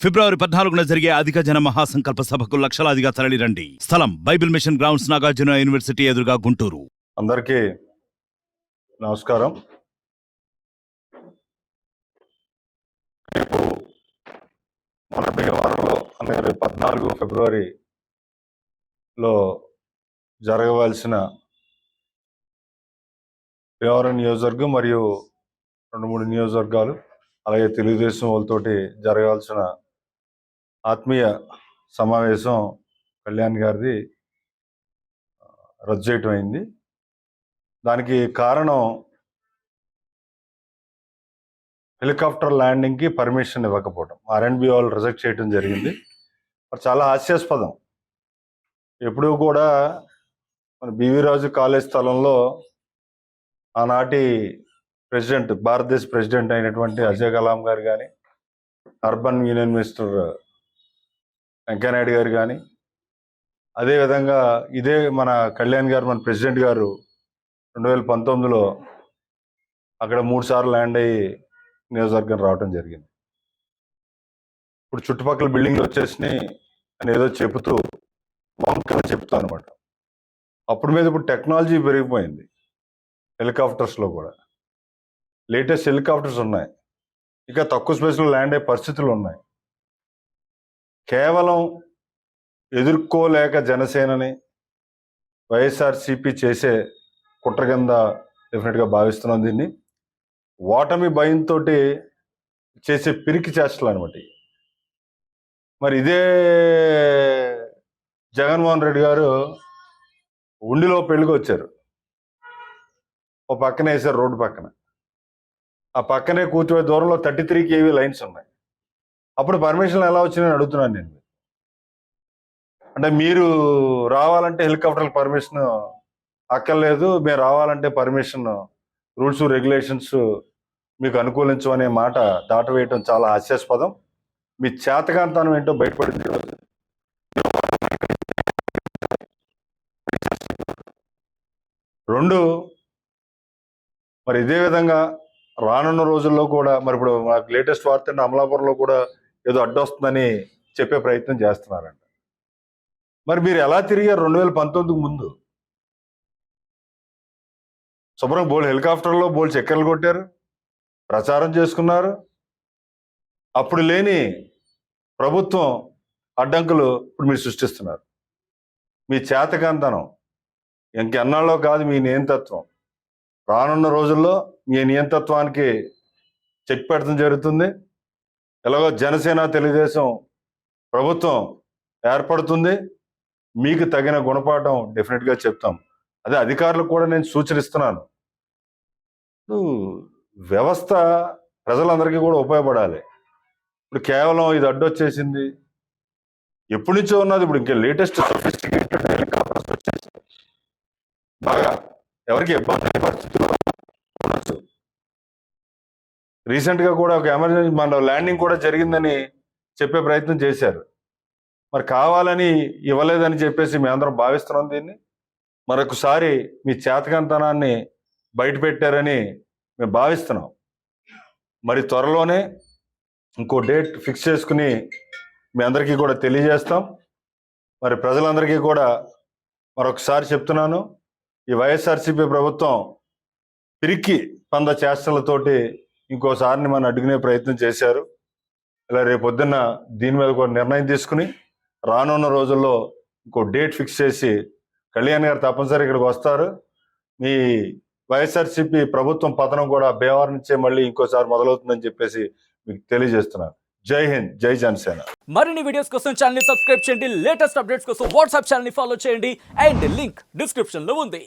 ఫిబ్రవరి పద్నాలుగున జరిగే అధిక జన మహాసంకల్ప సభకు లక్షలాదిగా తరలిరండి. స్థలం Bible mission grounds Nagarjuna university ఎదురుగా గుంటూరు. అందరికీ నమస్కారం. రేపు అంటే పద్నాలుగు ఫిబ్రవరిలో జరగవలసిన భీమవరం నియోజకవర్గం మరియు రెండు మూడు నియోజకవర్గాలు అలాగే తెలుగుదేశం వాళ్ళతోటి జరగాల్సిన ఆత్మీయ సమావేశం కళ్యాణ్ గారిది రద్దు చేయటం అయింది. దానికి కారణం హెలికాప్టర్ ల్యాండింగ్కి పర్మిషన్ ఇవ్వకపోవడం ఆర్ఎండ్బి వాళ్ళు రిజెక్ట్ చేయడం జరిగింది. మరి చాలా హాస్యాస్పదం. ఎప్పుడూ కూడా మన బివి రాజు కాలేజ్ స్థలంలో ఆనాటి ప్రెసిడెంట్ భారతదేశ ప్రెసిడెంట్ అయినటువంటి అజయ్ కలాం గారు కానీ అర్బన్ యూనియన్ మినిస్టర్ వెంకయ్యనాయుడు గారు కానీ అదేవిధంగా ఇదే మన కళ్యాణ్ గారు మన ప్రెసిడెంట్ గారు రెండు వేల పంతొమ్మిదిలో అక్కడ మూడు సార్లు ల్యాండ్ అయ్యి నియోజకవర్గం రావడం జరిగింది. ఇప్పుడు చుట్టుపక్కల బిల్డింగ్లు వచ్చేసినాయి అని ఏదో చెబుతూ వంకలు చెప్తా అనమాట అప్పుడు మీద ఇప్పుడు టెక్నాలజీ పెరిగిపోయింది. హెలికాప్టర్స్లో కూడా. లేటెస్ట్ హెలికాప్టర్స్ ఉన్నాయి. ఇక తక్కువ స్పేస్లో ల్యాండ్ అయ్యే పరిస్థితులు ఉన్నాయి. కేవలం ఎదుర్కోలేక జనసేనని వైఎస్ఆర్సిపి చేసే కుట్ర కింద డెఫినెట్గా భావిస్తున్నాం దీన్ని. ఓటమి భయంతో చేసే పిరికి చేష్టలు అనమాట మరి ఇదే జగన్మోహన్ రెడ్డి గారు ఉండిలో పెళ్ళికి వచ్చారు. ఓ పక్కన వేసారు రోడ్డు పక్కన. ఆ పక్కనే కూర్చోబోయే దూరంలో థర్టీ త్రీ ఏవి లైన్స్ ఉన్నాయి. అప్పుడు పర్మిషన్ ఎలా వచ్చినాయని అడుగుతున్నాను నేను అంటే మీరు రావాలంటే హెలికాప్టర్ పర్మిషన్ అక్కర్లేదు మీరు రావాలంటే పర్మిషన్ రూల్స్ రెగ్యులేషన్స్ మీకు అనుకూలించమనే మాట దాటవేయటం చాలా హాస్యాస్పదం మీ చేతకాంతనం ఏంటో బయటపడింది ఈరోజు. రెండు మరి ఇదే విధంగా రానున్న రోజుల్లో కూడా మరి ఇప్పుడు మనకు లేటెస్ట్ వార్త అంటే అమలాపురంలో కూడా ఏదో అడ్డొస్తుందని చెప్పే ప్రయత్నం చేస్తున్నారంట. మరి మీరు ఎలా తిరిగారు రెండు వేల పంతొమ్మిదికి ముందు? శుభ్రం బోల్ హెలికాప్టర్లో బోల్ చక్కెరలు కొట్టారు ప్రచారం చేసుకున్నారు. అప్పుడు లేని ప్రభుత్వం అడ్డంకులు ఇప్పుడు మీరు సృష్టిస్తున్నారు. మీ చేతకంతనం ఇంకెన్నాళ్ళలో కాదు మీ నియంతత్వం. రానున్న రోజుల్లో మీ నియంతత్వానికి చెక్ పెట్టడం జరుగుతుంది. ఎలాగో జనసేన తెలుగుదేశం ప్రభుత్వం ఏర్పడుతుంది. మీకు తగిన గుణపాఠం డెఫినెట్గా చెప్తాం. అదే అధికారులకు కూడా నేను సూచనిస్తున్నాను. వ్యవస్థ ప్రజలందరికీ కూడా ఉపయోగపడాలి. ఇప్పుడు కేవలం ఇది అడ్డొచ్చేసింది ఎప్పటి నుంచో ఉన్నది. ఇప్పుడు ఇంకా లేటెస్ట్ సఫిస్టికేటెడ్ హెలికాప్టర్స్ వచ్చేసి బాగా ఎవరికి ఇబ్బంది పరిస్థితుల్లో రీసెంట్గా కూడా ఒక ఎమర్జెన్సీ మన ల్యాండింగ్ కూడా జరిగిందని చెప్పే ప్రయత్నం చేశారు. మరి కావాలని ఇవ్వలేదని చెప్పేసి మేమందరం భావిస్తున్నాం దీన్ని. మరొకసారి మీ చేతకంతనాన్ని బయట పెట్టారని మేము భావిస్తున్నాం. మరి త్వరలోనే ఇంకో డేట్ ఫిక్స్ చేసుకుని మీ అందరికీ కూడా తెలియజేస్తాం. మరి ప్రజలందరికీ కూడా మరొకసారి చెప్తున్నాను. ఈ వైఎస్ఆర్సీపీ ప్రభుత్వం పిరికి పంద చేష్టలతోటి ఇంకోసారిని మనం అడుగునే ప్రయత్నం చేశారు. ఇలా రేపు పొద్దున్న దీని మీద ఒక నిర్ణయం తీసుకుని రానున్న రోజుల్లో ఇంకో డేట్ ఫిక్స్ చేసి కళ్యాణ్ గారు తప్పనిసరి ఇక్కడికి వస్తారు. మీ వైఎస్ఆర్సీపీ ప్రభుత్వం పతనం కూడా బేవార్ నుంచే మళ్ళీ ఇంకోసారి మొదలవుతుందని చెప్పేసి మీకు తెలియజేస్తున్నాను జై హింద్ జై జనసేన. మరిన్ని వీడియోస్ కోసం ఛానల్ సబ్స్క్రైబ్ చేయండి. లేటెస్ట్ అప్డేట్స్ కోసం వాట్సాప్ ఛానల్ ఫాలో చేయండి. అండ్ లింక్ డిస్క్రిప్షన్లో ఉంది.